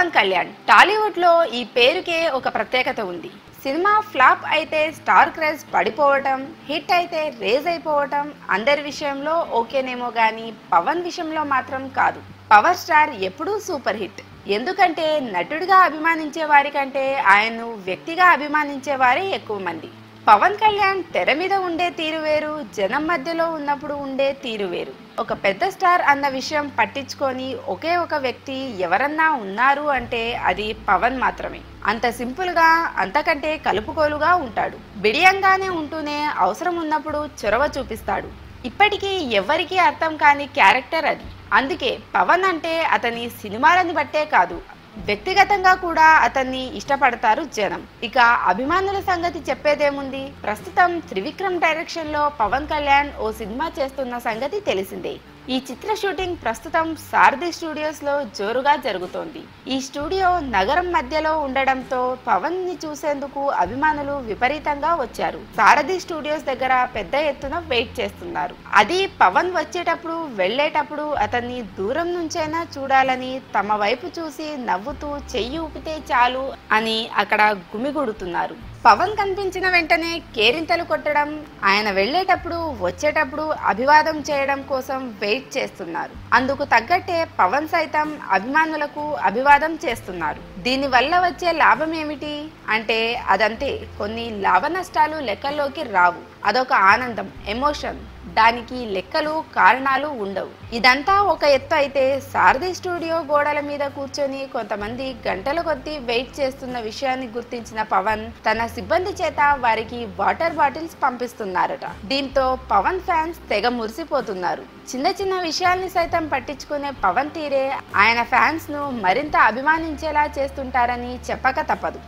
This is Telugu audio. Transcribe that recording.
పవన్ కళ్యాణ్. టాలీవుడ్లో ఈ పేరుకే ఒక ప్రత్యేకత ఉంది. సినిమా ఫ్లాప్ అయితే స్టార్ క్రేజ్ పడిపోవటం హిట్ అయితే రేజ్ అయిపోవటం అందరి విషయంలో ఓకేనేమో కానీ పవన్ విషయంలో మాత్రం కాదు. పవర్ స్టార్ ఎప్పుడూ సూపర్ హిట్. ఎందుకంటే నటుడిగా అభిమానించే వారి కంటే ఆయన్ను వ్యక్తిగా అభిమానించే వారే ఎక్కువ మంది. పవన్ కళ్యాణ్ తెర మీద ఉండే తీరు వేరు జనం మధ్యలో ఉన్నప్పుడు ఉండే తీరు వేరు. ఒక పెద్ద స్టార్ అన్న విషయం పట్టించుకొని ఒకే ఒక వ్యక్తి ఎవరన్నా ఉన్నారు అంటే అది పవన్ మాత్రమే. అంత సింపుల్గా అంతకంటే కలుపుకోలుగా ఉంటాడు. బిడియంగానే ఉంటూనే అవసరం ఉన్నప్పుడు చొరవ చూపిస్తాడు. ఇప్పటికీ ఎవరికీ అర్థం కాని క్యారెక్టర్ అది. అందుకే పవన్ అంటే అతని సినిమాలను బట్టే కాదు వ్యక్తిగతంగా కూడా అతన్ని ఇష్టపడతారు జనం. ఇక అభిమానుల సంగతి చెప్పేదేముంది? ప్రస్తుతం త్రివిక్రమ్ డైరెక్షన్లో పవన్ కళ్యాణ్ ఓ సినిమా చేస్తున్న సంగతి తెలిసిందే. ఈ చిత్ర షూటింగ్ ప్రస్తుతం సారథి స్టూడియోస్లో జోరుగా జరుగుతోంది. ఈ స్టూడియో నగరం మధ్యలో ఉండడంతో పవన్ని చూసేందుకు అభిమానులు విపరీతంగా వచ్చారు. సారథి స్టూడియోస్ దగ్గర పెద్ద ఎత్తున వెయిట్ చేస్తున్నారు. అది పవన్ వచ్చేటప్పుడు వెళ్ళేటప్పుడు అతన్ని దూరం నుంచైనా చూడాలని తమ వైపు చూసి నవ్వుతూ చెయ్యి ఊపితే చాలు అని అక్కడ గుమిగుడుతున్నారు. పవన్ కనిపించిన వెంటనే కేరింతలు కొట్టడం ఆయన వెళ్ళేటప్పుడు వచ్చేటప్పుడు అభివాదం చేయడం కోసం వెయిట్ చేస్తున్నారు. అందుకు తగ్గట్టే పవన్ సైతం అభిమానులకు అభివాదం చేస్తున్నారు. దీనివల్ల వచ్చే లాభం ఏమిటి? అంటే అదంతే కొన్ని లాభ నష్టాలు లెక్కల్లోకి రావు. అదొక ఆనందం ఎమోషన్. దానికి లెక్కలు కారణాలు ఉండవు. ఇదంతా ఒక ఎత్తు అయితే సారథి స్టూడియో గోడల మీద కూర్చొని కొంతమంది గంటల కొద్దీ వెయిట్ చేస్తున్న విషయాన్ని గుర్తించిన పవన్ తన సిబ్బంది చేత వారికి వాటర్ బాటిల్స్ పంపిస్తున్నారట. దీంతో పవన్ ఫ్యాన్స్ తెగ మురిసిపోతున్నారు. చిన్న చిన్న విషయాల్ని సైతం పట్టించుకునే పవన్ తీరే ఆయన ఫ్యాన్స్ను మరింత అభిమానించేలా చేస్తుంటారని చెప్పక తప్పదు.